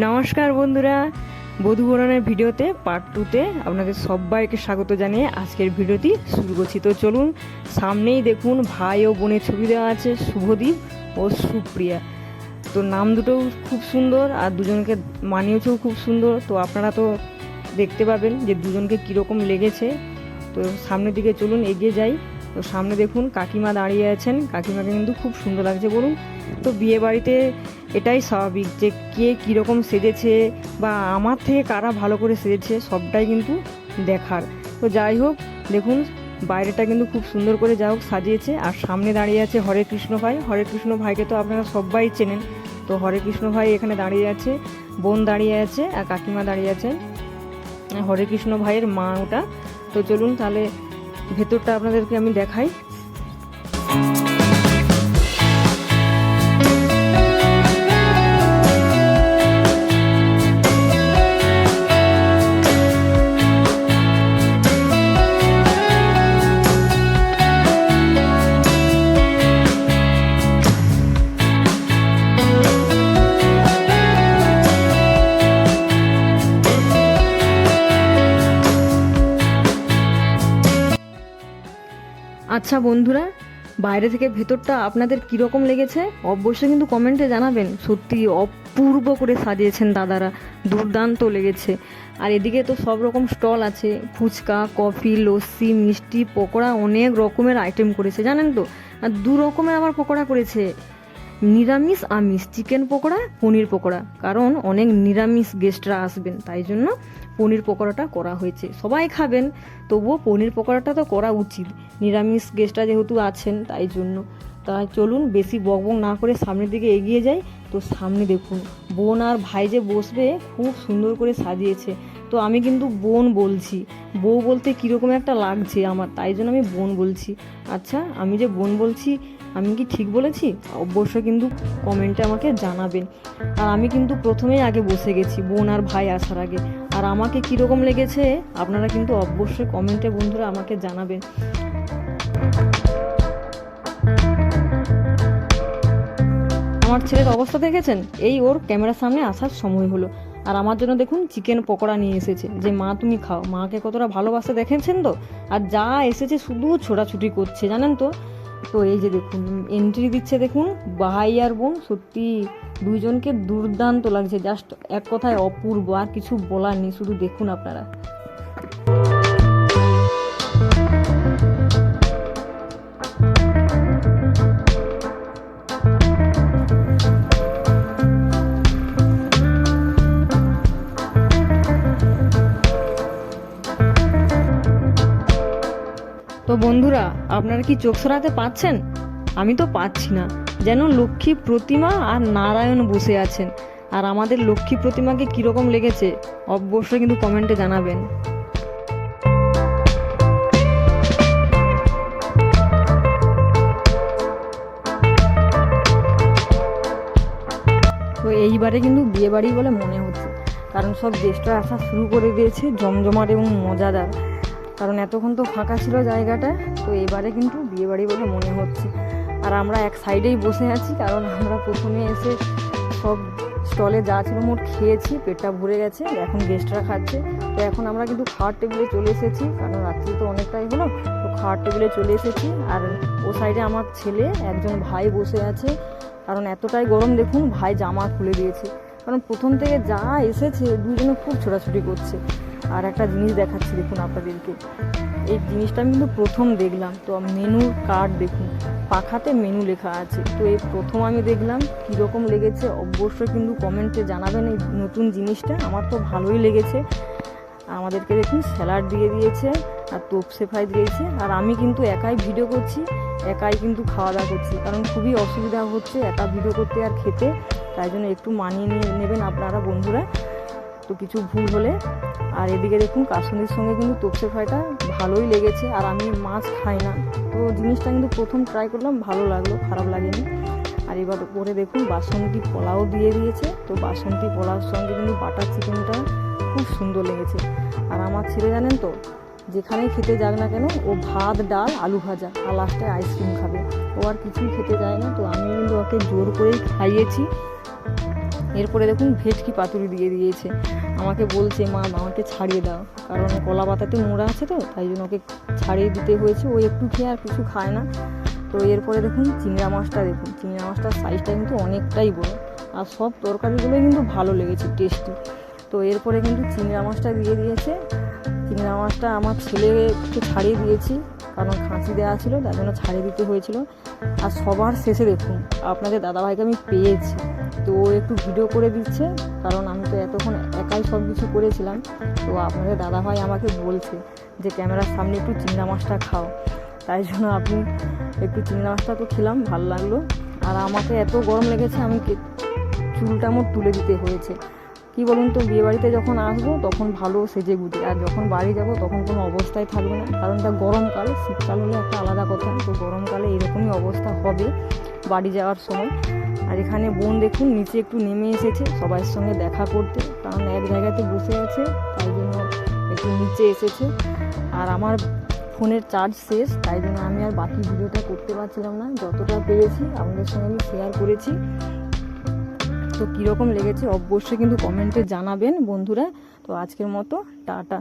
নমস্কার বন্ধুরা বধুবরণের ভিডিওতে পার্ট টুতে আপনাদের সবাইকে স্বাগত জানিয়ে আজকের ভিডিওটি শুরু করছি। তো চলুন, সামনেই দেখুন, ভাই ও বোনের ছবি দেওয়া আছে, শুভদীপ ও সুপ্রিয়া। তো নাম দুটোও খুব সুন্দর, আর দুজনকে মানিয়েছেও খুব সুন্দর। তো আপনারা তো দেখতে পাবেন যে দুজনকে কীরকম লেগেছে। তো সামনের দিকে চলুন, এগিয়ে যাই। তো সামনে দেখুন কাকিমা দাঁড়িয়ে আছেন। কাকিমাকে কিন্তু খুব সুন্দর লাগছে, বলুন। তো বিয়ে বাড়িতে এটাই স্বাভাবিক যে কে কীরকম সেজেছে বা আমার থেকে কারা ভালো করে সেজেছে সবটাই কিন্তু দেখার। তো যাই হোক, দেখুন, বাইরেটা কিন্তু খুব সুন্দর করে যা হোক সাজিয়েছে। আর সামনে দাঁড়িয়ে আছে হরে কৃষ্ণ ভাই। হরে কৃষ্ণ ভাইকে তো আপনারা সবাই চেনেন। তো হরে কৃষ্ণ ভাই এখানে দাঁড়িয়ে আছে, বোন দাঁড়িয়ে আছে, আর কাকিমা দাঁড়িয়ে আছে হরে কৃষ্ণ ভাইয়ের মা ওটা। তো চলুন তাহলে ভেতরটা আপনাদেরকে আমি দেখাই। আচ্ছা বন্ধুরা, বাইরে থেকে ভেতরটা আপনাদের কীরকম লেগেছে? অবশ্যই কিন্তু কমেন্টে জানাবেন। সত্যি অপূর্ব করে সাজিয়েছেন দাদারা, দুর্দান্ত লেগেছে। আর এদিকে তো সব রকম স্টল আছে, ফুচকা, কফি, লস্যি, মিষ্টি, পকোড়া, অনেক রকমের আইটেম করেছে, জানেন তো? আর দু রকমের আবার পকোড়া করেছে। নিরামিষ আমিষ চিকেন পকোড়া, পনির পকোড়া। কারণ অনেক নিরামিষ গেস্টরা আসবেন, তাই জন্য পনির পকোড়াটা করা হয়েছে। সবাই খাবেন, তবুও পনির পকোড়াটা তো করা উচিত। নিরামিষ গেস্টরা যেহেতু আছেন, তাই জন্য। তাই চলুন, বেশি বকবক না করে সামনের দিকে এগিয়ে যাই। তো সামনে দেখুন, বোন আর ভাই যে বসবে, খুব সুন্দর করে সাজিয়েছে। তো আমি কিন্তু বোন বলছি। বউ বলতে কীরকম একটা লাগছে আমার, তাই জন্য আমি বোন বলছি। আচ্ছা আমি যে বোন বলছি, আমি কি ঠিক বলেছি? অবশ্যই কিন্তু কমেন্টে আমাকে জানাবেন। আর আমি কিন্তু প্রথমেই আগে বসে গেছি, বোন আর ভাই আসার আগে। আর আমাকে কীরকম লেগেছে, আপনারা কিন্তু অবশ্যই কমেন্টে বন্ধুরা আমাকে জানাবেন। আমার ছেলের অবস্থা দেখেছেন? এই ওর ক্যামেরার সামনে আসার সময় হলো। আর আমার জন্য দেখুন চিকেন পকোড়া নিয়ে এসেছে। যে মা তুমি খাও। মাকে কতটা ভালোবাসা দেখেছেন তো? আর যা এসেছে শুধু ছোটাছুটি করছে, জানেন তো? তো এই যে দেখুন এন্ট্রি দিচ্ছে দেখুন, ভাই আর বোন সত্যি দুইজনকে দুর্দান্ত লাগছে। জাস্ট এক কথায় অপূর্ব, আর কিছু বলার নেই, শুধু দেখুন আপনারা। তো বন্ধুরা, আপনারা কি চোখ সরাতে পাচ্ছেন? আমি তো পাচ্ছি না। যেন লক্ষ্মী প্রতিমা আর নারায়ণ বসে আছেন। আর আমাদের লক্ষ্মী প্রতিমাকে কীরকম লেগেছে, অবশ্যই কিন্তু কমেন্টে জানাবেন। তো এইবারে কিন্তু বিয়ে বাড়ি বলে মনে হচ্ছে। কারণ সব গেস্টরা আসা শুরু করে দিয়েছে, জমজমাট এবং মজাদার। কারণ এতক্ষণ তো ফাঁকা ছিল জায়গাটা, তো এবারে কিন্তু বিয়ে বাড়ি বলে মনে হচ্ছে। আর আমরা এক সাইডেই বসে আছি, কারণ আমরা প্রথমে এসে সব স্টলে যা ছিল মোট খেয়েছি, পেটটা ভরে গেছে, এখন গেস্টরা খাচ্ছে। তো এখন আমরা কিন্তু খাওয়ার টেবিলে চলে এসেছি, কারণ রাত্রি তো অনেকটাই হলো, তো খাওয়ার টেবিলে চলে এসেছি। আর ও সাইডে আমার ছেলে, একজন ভাই বসে আছে, কারণ এতটাই গরম দেখুন, ভাই জামা খুলে দিয়েছে। কারণ প্রথম থেকে যা এসেছে, দুজনে খুব ছোটাছুটি করছে। আর একটা জিনিস দেখাচ্ছি দেখুন আপনাদেরকে। এই জিনিসটা আমি কিন্তু প্রথম দেখলাম। তো মেনুর কার্ড দেখুন, পাখাতে মেনু লেখা আছে। তো এই প্রথম আমি দেখলাম, কীরকম লেগেছে? অবশ্যই কিন্তু কমেন্টে জানাবেন এই নতুন জিনিসটা। আমার তো ভালোই লেগেছে। আমাদেরকে দেখুন স্যালাড দিয়ে দিয়েছে। আর তোপসে ফ্রাই দিয়েছে। আর আমি কিন্তু একাই ভিডিও করছি, একাই কিন্তু খাওয়া দাওয়া করছি। কারণ খুবই অসুবিধা হচ্ছে একা ভিডিও করতে আর খেতে। তাই জন্য একটু মানিয়ে নিয়ে নেবেন আপনারা বন্ধুরা। তো কিছু ভুল হলে। আর এদিকে দেখুন কাশ্মীরের সঙ্গে কিন্তু তোপসে ফ্রাইটা ভালোই লেগেছে। আর আমি মাছ খাই না। তো জিনিসটা কিন্তু প্রথম ট্রাই করলাম, ভালো লাগল, খারাপ লাগেনি। আর এবার উপরে দেখুন, বাসন্তী পোলাও দিয়ে দিয়েছে। তো বাসন্তী পোলাওর সঙ্গে কিন্তু বাটার চিকেনটা খুব সুন্দর লেগেছে। আর আমার ছেলে জানেন তো যেখানেই খেতে যাক না কেন, ও ভাত, ডাল, আলু ভাজা, আর লাস্টে আইসক্রিম খাবে। ও আর কিছুই খেতে চায় না, তো আমি কিন্তু ওকে জোর করেই খাইয়েছি। এরপরে দেখুন, ভেটকি পাতুরি দিয়ে দিয়েছে। আমাকে বলছে, মা, আমাকে ছাড়িয়ে দাও। কারণ কলা পাতাতে মোড়া আছে তো, তাই জন্য ওকে ছাড়িয়ে দিতে হয়েছে। ও একটু খেয়ে আর কিছু খায় না। তো এরপরে দেখুন, চিংড়া মাছটা দেখুন। চিংড়া মাছটার সাইজটা কিন্তু অনেকটাই বড়। আর সব তরকারিগুলোই কিন্তু ভালো লেগেছে টেস্টি তো এরপরে কিন্তু চিংড়া মাছটা দিয়ে দিয়েছে। চিংড়া মাছটা আমার ছেলেকে ছাড়িয়ে দিয়েছি, কারণ খাঁচি দেওয়া ছিল, তার জন্য ছাড়িয়ে দিতে হয়েছিল। আর সবার শেষে দেখুন, আপনাদের দাদাভাইকে আমি পেয়েছি। তো ও একটু ভিডিও করে দিচ্ছে, কারণ আমি তো এতক্ষণ একাই সব কিছু করেছিলাম। তো আপনাদের দাদাভাই আমাকে বলছে যে, ক্যামেরার সামনে একটু চিংড়া মাছটা খাও। তাই জন্য আপনি একটু চিংড়া মাছটা তো খেলাম, ভালো লাগল। আর আমাকে এত গরম লেগেছে, আমি চুলটা আমার তুলে দিতে হয়েছে। কি বলুন তো বিয়ে বাড়িতে যখন আসব তখন ভালো সেজে গুজে। আর যখন বাড়ি যাব তখন কোনো অবস্থায় থাকবে না। কারণ তা গরমকাল, শীতকাল হলে একটা আলাদা কথা। তো গরমকালে এরকমই অবস্থা হবে বাড়ি যাওয়ার সময়। আর এখানে বোন দেখুন, নিচে একটু নেমে এসেছে সবার সঙ্গে দেখা করতে। কারণ এক জায়গাতে বসে আছে, তাই জন্য একটু নিচে এসেছে। আর আমার ফোনের চার্জ শেষ, তাই জন্য আমি আর বাকি ভিডিওটা করতে পারছিলাম না। যতটা পেরেছি, আপনাদের সঙ্গে আমি শেয়ার করেছি। তো কীরকম লেগেছে অবশ্যই কিন্তু কমেন্টে জানাবেন বন্ধুরা। তো আজকের মতো টাটা।